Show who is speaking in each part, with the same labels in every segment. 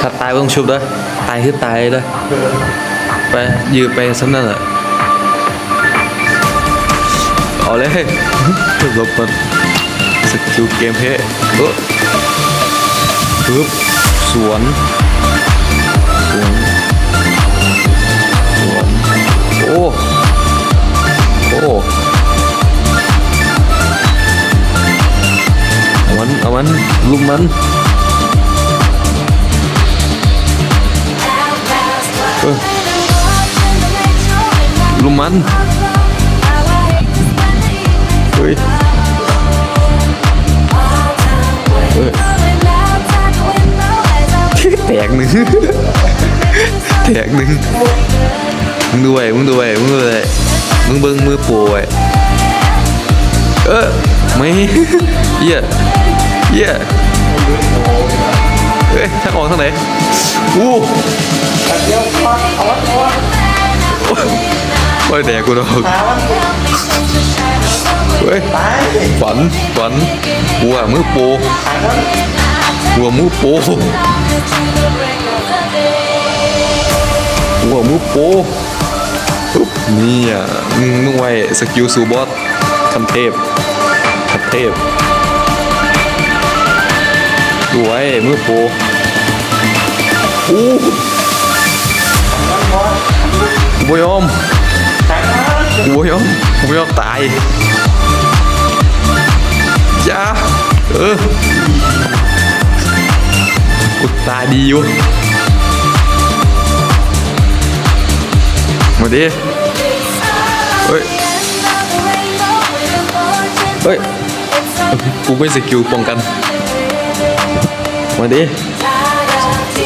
Speaker 1: ถ้าตายก็ต้องชุบเด้อตายคือตายเด้อไปยืนไปซ้ำนั่นแหละเอาเลยหลบมันสกิลเกมเพลย์เออปึ๊บสวนสวนสวนโอ้ เอามันเอามันลุมมันเออลุมมันเฮ้ยเฮ้ยแตกหนึ่งแตกหนึ่งมึงด้วยมึงด้วยมึงด้วยมึงเบิ้งมือปรไว้เออไม่เหี้ย เหี้ยเฮ้ยทางออกทางไหนอู้โอ้ยแดกกูดอกเฮ้ยฝันฝันหัวมือโปหัวมือโปหัวมือโปปุ๊บนี่อะมึงมึงไว้สกิลซูบอสคันเทพคันเทพ ดูไว้มือโปอู้กูบ่ยอมบ่ยอมบ่ยอมตายจ้าเออกูตาดีอยู่มาดิเฮ้ย เฮ้ย กูไม่สกิลป้องกัน มาดิ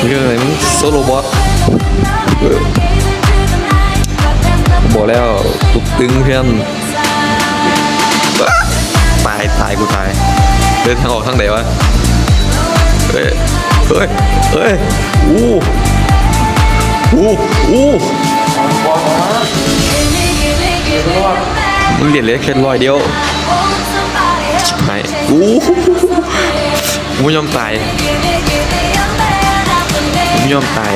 Speaker 1: มึงอะไรมึงโซโลบอสบอกแล้วตุกตึงเพื่อนตายตายกูตายเดินทางออกทางไหนวะเฮ้ยเฮ้ยเฮ้ยอู้อู้อู้มึงเหรียญเหลยแค่ร้อยเดียวไหนอู้ กูไม่ยอมตายกูไม่ยอมตาย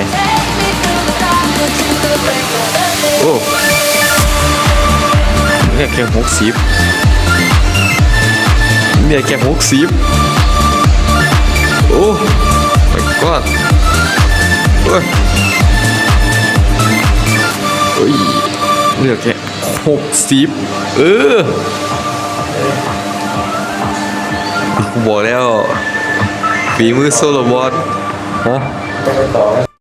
Speaker 1: โอ้เนี่ยแค่หกสิบเนี่ยแค่หกสิบโอ้ my god เฮ้ยเฮ้ยเหลือแค่หกสิบเออกูบอกแล้ว ฝีมือโซโลบอสฮะ